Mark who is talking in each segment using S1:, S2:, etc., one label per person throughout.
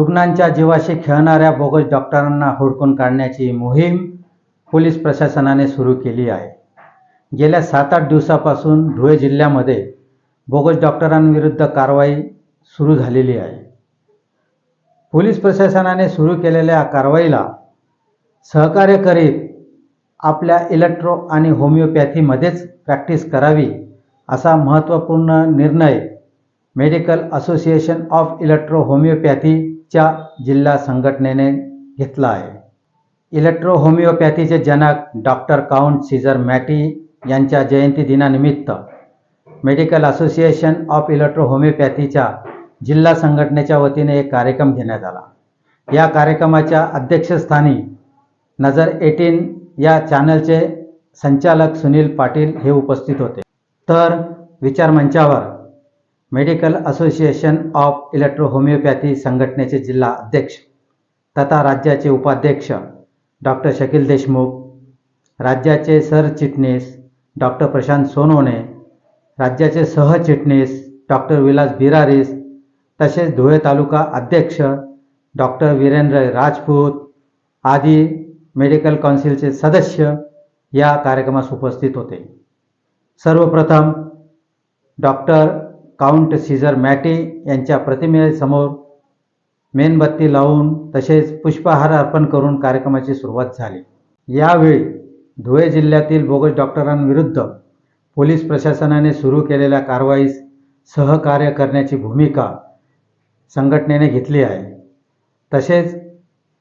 S1: रुग्णांच्या जीवाशी खेळणाऱ्या बोगस डॉक्टरांना हुडकून काढण्याची मोहीम पोलीस प्रशासनाने सुरू केली आहे. गेल्या सात आठ दिवसापासून धुळे जिल्ह्यामध्ये बोगस डॉक्टरांविरुद्ध कारवाई सुरू झालेली आहे. पोलीस प्रशासनाने सुरू केलेल्या कारवाईला सहकार्य करीत आपल्या इलेक्ट्रो आणि होमिओपॅथीमध्येच प्रॅक्टिस करावी असा महत्त्वपूर्ण निर्णय medical association of electro homeopathy च्या जिल्हा संघटनेने घेतला आहे. इलेक्ट्रो होमिओपॅथीचे जनक डॉक्टर काउंट सीझर मॅटी यांच्या जयंती दिनानिमित्त मेडिकल असोसिएशन ऑफ इलेक्ट्रो होमिओपॅथीच्या जिल्हा संघटनेच्या वतीने एक कार्यक्रम घेण्यात आला. या कार्यक्रमाच्या अध्यक्षस्थानी नजर एटीन या चॅनलचे संचालक सुनील पाटील हे उपस्थित होते. तर विचारमंचावर medical association of electro homeopathy संघटनेचे जिल्हा अध्यक्ष तथा राज्याचे उपाध्यक्ष डॉक्टर शकील देशमुख राज्याचे सरचिटणीस डॉक्टर प्रशांत सोनवणे राज्याचे सहचिटणीस डॉक्टर विलास बिरारीस तसेच धुळे तालुका अध्यक्ष डॉक्टर वीरेंद्र राजपूत आदी मेडिकल काउन्सिलचे सदस्य या कार्यक्रमास उपस्थित होते. सर्वप्रथम डॉक्टर काउंट सीझर मॅटी यांच्या प्रतिमेसमोर मेणबत्ती लावून तसेच पुष्पहार अर्पण करून कार्यक्रमाची सुरुवात झाली. यावेळी धुळे जिल्ह्यातील बोगस डॉक्टरांविरुद्ध पोलीस प्रशासनाने सुरू केलेल्या कारवाईस सहकार्य करण्याची भूमिका संघटनेने घेतली आहे. तसेच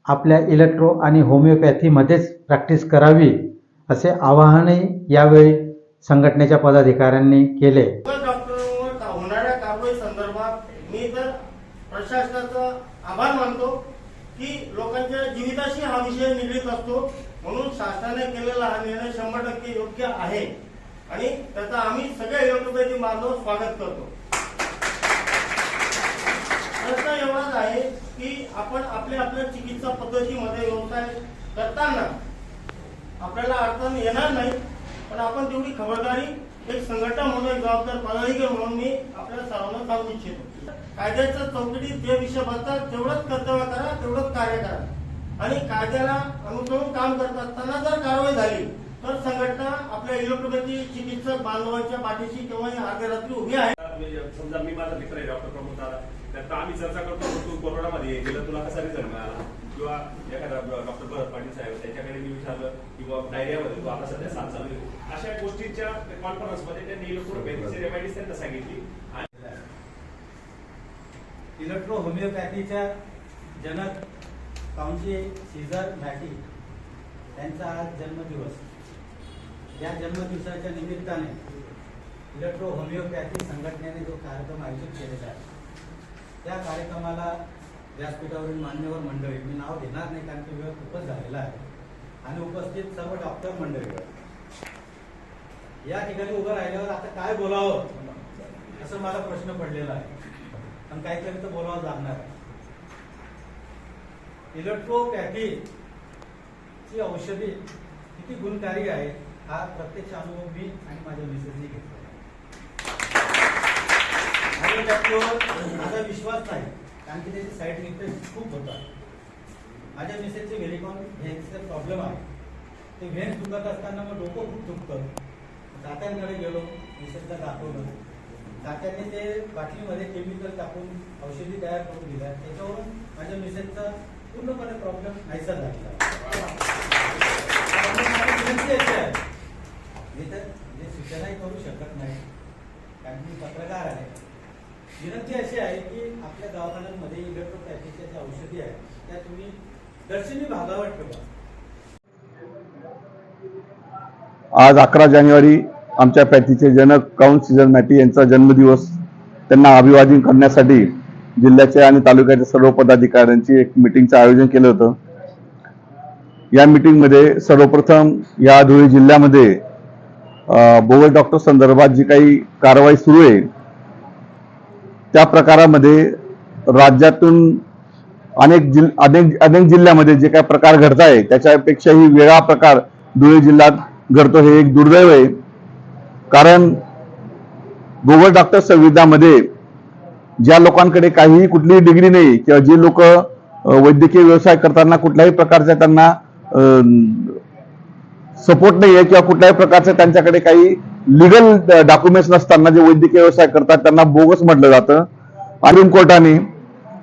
S1: आपल्या इलेक्ट्रो आणि होमिओपॅथीमध्येच प्रॅक्टिस करावी असे आवाहनही यावेळी संघटनेच्या पदाधिकाऱ्यांनी केले
S2: सर्व डॉक्टरांवर का- होणाऱ्या कारवाई संदर्भात मी तर प्रशासनाचा आभार मानतो की लोकांच्या जीविताशी हा विषय निगडीत असतो. म्हणून शासनाने केलेला हा निर्णय शंभर टक्के योग्य आहे. आणि त्याचा आम्ही सगळे इलेक्ट्रोपॅथी मानव स्वागत करतो. प्रश्न एवढाच आहे की आपण आपल्या आपल्या चिकित्सा पद्धतीमध्ये व्यवसाय करताना आपल्याला अडचण येणार नाही. पण आपण तेवढी खबरदारी एक संघटना म्हणून एक जबाबदार पदाधिकारी म्हणून मी आपल्या सर्वांना सांगू इच्छितो. कायद्याच्या चौकटीत जे विषय बसतात तेवढंच कर्तव्य करा तेवढंच कार्य करा. आणि कायद्याला अनुसरून काम करत असताना जर कारवाई झाली तर संघटना आपल्या इलेक्ट्रोपॅथी चिकित्सक बांधवांच्या पाठीशी किंवा अर्ध्या उभी आहे.
S3: समजा मी माझा मित्र आहे डॉक्टर प्रमोद दादा. तर आम्ही चर्चा करतो तू कोरोनामध्ये गेलं तुला कसा रिझल्ट मिळाला? किंवा एखादा डॉक्टर भरत पाटील साहेब त्यांच्याकडे मी विचारलं किंवा डायरियामध्ये तू आता सध्या साथ चालू आहे. अशा गोष्टीच्या कॉन्फरन्समध्ये त्यांनी इलेक्ट्रोपॅथीची रेमाइडीस त्यांना सांगितली. आणि
S4: इलेक्ट्रो होमिओपॅथीच्या जनक काउंटी सीझर मॅटी त्यांचा आज जन्मदिवस. या जन्मदिवसाच्या निमित्ताने इलेक्ट्रो होमिओपॅथी संघटनेने जो कार्यक्रम आयोजित केलेला आहे त्या कार्यक्रमाला व्यासपीठावरील मान्यवर मंडळी मी नाव घेणार नाही कारण की वेळ खूपच झालेला आहे आणि उपस्थित सर्व डॉक्टर मंडळी. या ठिकाणी उभं राहिल्यावर आता काय बोलावं? असं मला प्रश्न पडलेला आहे. पण काहीतरी तर बोलावं लागणार आहे. इलेक्ट्रोपॅथी ची औषधी किती गुणकारी आहे हा प्रत्यक्ष अनुभव मी आणि माझ्या मिसेसनी घेतला त्याच्यावर माझा विश्वास नाही कारण की त्याचे साईड इफेक्ट खूप होतात. माझ्या मिसेसचे व्हेरिकॉन व्हेन्सचा प्रॉब्लेम आहे. ते व्हेन्स दुखत असताना मग डोकं खूप दुखतं. दात्यांकडे गेलो मिसेसला दाखवलं. दात्यांनी ते बाटलीमध्ये केमिकल टाकून औषधी तयार करून दिल्या. त्याच्यावरून माझ्या मिसेसचा पूर्णपणे प्रॉब्लेम नाहीसा लागला विनंती आहे मी तर जे सूचनाही करू शकत नाही कारण मी पत्रकार आहे. विनंती अशी आहे की आपल्या दवाखान्यांमध्ये इलेक्ट्रोपॅथीच्या ज्या औषधी आहेत त्या तुम्ही दर्शनी भागावर ठेवा.
S5: आज अकरा जानेवारी आमच्या पॅथीचे जनक काउन सीझन मॅटी यांचा जन्मदिवस त्यांना अभिवादन करण्यासाठी जिल्ह्याच्या आणि तालुक्याच्या सर्व पदाधिकाऱ्यांची एक मिटिंगचं आयोजन केलं होतं. या मिटिंगमध्ये सर्वप्रथम या धुळे जिल्ह्यामध्ये अं, बोगस डॉक्टर संदर्भात जी काही कारवाई सुरू आहे त्या प्रकारामध्ये राज्यातून अनेक जिल अनेक अनेक जिल्ह्यामध्ये जे काही प्रकार घडत आहे त्याच्यापेक्षाही वेगळा प्रकार धुळे जिल्ह्यात घडतो हे एक दुर्दैव आहे. कारण गोवर डॉक्टर संविधामध्ये ज्या लोकांकडे काहीही कुठलीही डिग्री नाही किंवा जे लोक वैद्यकीय व्यवसाय करताना कुठल्याही प्रकारच्या त्यांना सपोर्ट नाही आहे किंवा कुठल्याही प्रकारचे त्यांच्याकडे काही लिगल डॉक्युमेंट्स नसताना जे वैद्यकीय व्यवसाय करतात त्यांना बोगस म्हटलं जातं. सुप्रीम कोर्टाने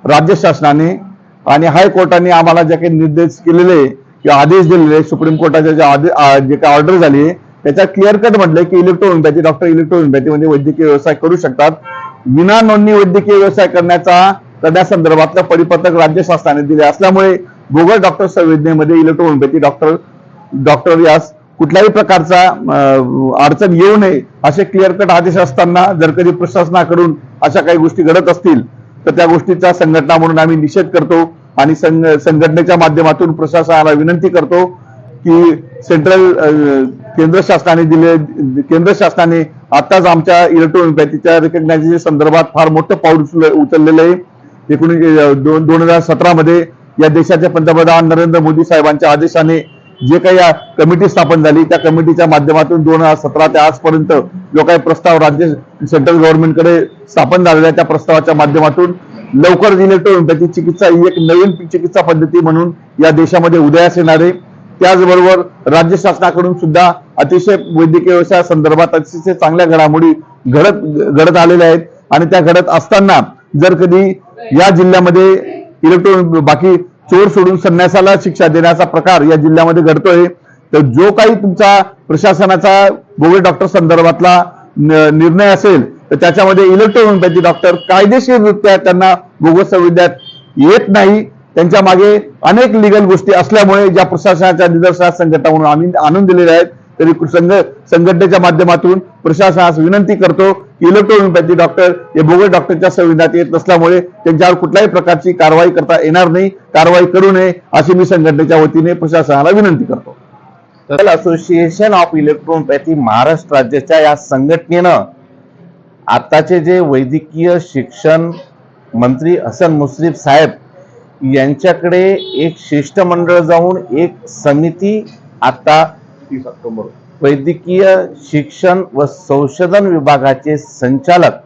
S5: राज्य शासनाने आणि हायकोर्टाने आम्हाला जे काही निर्देश केलेले किंवा आदेश दिलेले सुप्रीम कोर्टाच्या जे आदे जे काही ऑर्डर झाली आहे त्याच्यात क्लिअर कट म्हटलंय की इलेक्ट्रोहोमिओपॅथी डॉक्टर इलेक्ट्रोहोमिओपॅथी मध्ये वैद्यकीय व्यवसाय करू शकतात. विना नोंदणी वैद्यकीय व्यवसाय करण्याचा करण्यासंदर्भातलं परिपत्रक राज्य शासनाने दिले असल्यामुळे गुगल डॉक्टर संवेदनेमध्ये इलेक्ट्रोहोमिओपॅथी डॉक्टर डॉक्टर यास कुठल्याही प्रकारचा अडचण येऊ नये असे क्लिअर कट आदेश असताना जर कधी प्रशासनाकडून अशा काही गोष्टी घडत असतील तर त्या गोष्टीचा संघटना म्हणून आम्ही निषेध करतो आणि संघ संघटनेच्या माध्यमातून प्रशासनाला विनंती करतो की सेंट्रल केंद्र शासनाने दिले केंद्र शासनाने आताच आमच्या इलेक्ट्रोहोमिओपॅथीच्या रिकग्नायझेशन संदर्भात फार मोठं पाऊल उचल- उचललेलं आहे. एकोणीस दोन दोन हजार सतरा मध्ये या देशाचे पंतप्रधान नरेंद्र मोदी साहेबांच्या आदेशाने जे काही या कमिटी स्थापन झाली त्या कमिटीच्या माध्यमातून दोन हजार सतरा ते आजपर्यंत जो काही प्रस्ताव राज्य सेंट्रल गव्हर्नमेंटकडे स्थापन झालेला आहे त्या प्रस्तावाच्या माध्यमातून लवकर इलेक्ट्रोहोमिओपॅथी चिकित्सा ही एक नवीन चिकित्सा पद्धती म्हणून या देशामध्ये उदयास येणार आहे. त्याचबरोबर राज्य शासनाकडून सुद्धा अतिशय वैद्यकीय व्यवसाया संदर्भात अतिशय चांगल्या घडामोडी घडत घडत आलेल्या आहेत. आणि त्या घडत असताना जर कधी या जिल्ह्यामध्ये इलेक्ट्रॉनिक बाकी चोर सोडून संन्यासाला शिक्षा देण्याचा प्रकार या जिल्ह्यामध्ये घडतोय तर जो काही तुमचा प्रशासनाचा गोवे डॉक्टर संदर्भातला निर्णय असेल तर त्याच्यामध्ये इलेक्ट्रोहोमिओपॅथी डॉक्टर कायदेशीररित्या त्यांना बोगस संविद्यात येत नाही. त्यांच्या मागे अनेक लिगल गोष्टी असल्यामुळे ज्या प्रशासनाच्या निदर्शनास संघटना म्हणून आम्ही आणून दिलेल्या आहेत तरी संघ संघटनेच्या माध्यमातून प्रशासनास विनंती करतो की इलेक्ट्रोहोमिओपॅथी डॉक्टर हे बोगस डॉक्टरच्या संविधानात येत नसल्यामुळे त्यांच्यावर कुठल्याही प्रकारची कारवाई करता येणार नाही कारवाई करू नये अशी मी संघटनेच्या वतीने प्रशासनाला विनंती करतो.
S6: तर असोसिएशन ऑफ इलेक्ट्रोनोपॅथी महाराष्ट्र राज्याच्या या संघटनेनं आताचे जे वैद्यकीय शिक्षण मंत्री हसन मुश्रीफ साहेब यांच्याकडे एक शिष्टमंडळ जाऊन एक समिती आता
S5: तीस ऑक्टोबर
S6: वैद्यकीय शिक्षण व संशोधन विभागाचे संचालक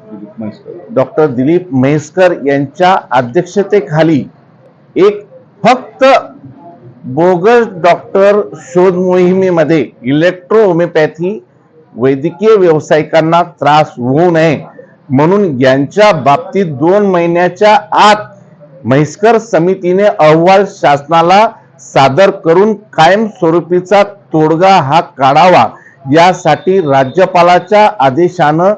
S6: डॉक्टर दिलीप म्हैसकर यांच्या अध्यक्षतेखाली एक फक्त बोगस डॉक्टर शोध मोहिमेमध्ये इलेक्ट्रो होमिओपॅथी वैद्यकीय व्यावसायिकांना त्रास होऊ नये म्हणून यांच्या बाबतीत दोन महिन्याच्या आत म्हैसकर समितीने अहवाल शासनाला सादर करून कायमस्वरूपीचा तोडगा हा काढावा. यासाठी राज्यपालाच्या आदेशानं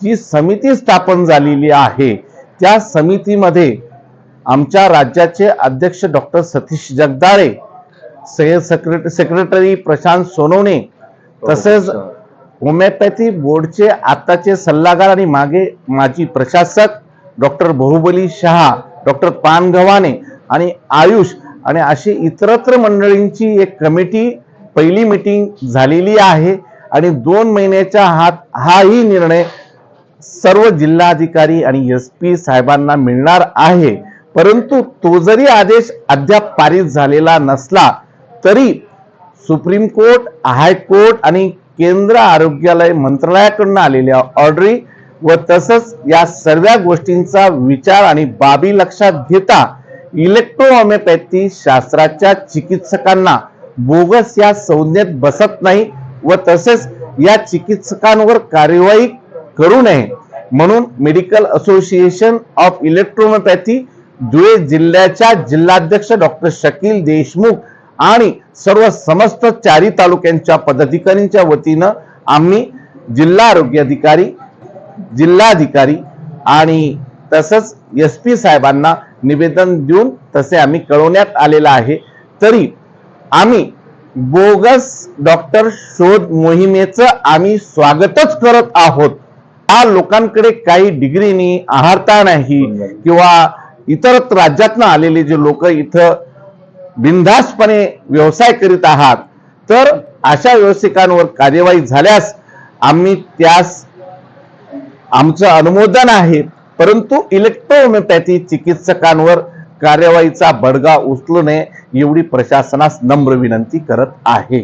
S6: जी समिती स्थापन झालेली आहे त्या समितीमध्ये आमच्या राज्याचे अध्यक्ष डॉक्टर सतीश जगदाळे सह सेक्रेटरी सेक्रेटरी प्रशांत सोनवणे तसेच होमिओपॅथी बोर्डचे आताचे सल्लागार आणि मागे माजी प्रशासक डॉक्टर बहुबली शहा डॉक्टर पानगव्हाणे आणि आयुष आणि अशी इतरत्र मंडळींची एक कमिटी पहिली मिटिंग झालेली आहे. आणि दोन महिन्याच्या हात हाही निर्णय सर्व जिल्हाधिकारी आणि एस पी साहेबांना मिळणार आहे. परंतु तो जरी आदेश अद्याप पारित झालेला नसला तरी सुप्रीम कोर्ट हायकोर्ट आणि केंद्र आरोग्यालय मंत्रालयाकडून आलेल्या ऑर्डरी व तसंच या सर्व गोष्टींचा विचार आणि बाबी लक्षात घेता इलेक्ट्रोहोमिओपॅथी शास्त्राच्या चिकित्सकांना बोगस या संज्ञेत बसत नाही व तसेच या चिकित्सकांवर कार्यवाही करू नये. म्हणून medical association of electro homeopathy Dhule जिल्ह्याच्या जिल्हाध्यक्ष डॉक्टर शकील देशमुख आणि सर्व समस्त चारी तालुक्यांच्या पदाधिकाऱ्यांच्या वतीनं आम्ही जिल्हा आरोग्य अधिकारी जिल्हाधिकारी आणि तसंच एस पी साहेबांना निवेदन देऊन तसे आम्ही कळवण्यात आलेलं आहे. तरी आम्ही बोगस डॉक्टर शोध मोहिमेचं आम्ही स्वागतच करत आहोत. हा लोकांकडे काही डिग्रीनी आहारता नाही किंवा इतर राज्यातनं आलेले जे लोक इथं बिनधास्तपणे व्यवसाय करीत आहात. तर अशा व्यावसायिकांवर कार्यवाही झाल्यास आम्ही त्यास आमचं अनुमोदन आहे परंतु इलेक्ट्रो चिकित्सकांवर कार्यवाहीचा बडगा उचलू नये एवढी प्रशासनास नम्र विनंती करत आहे.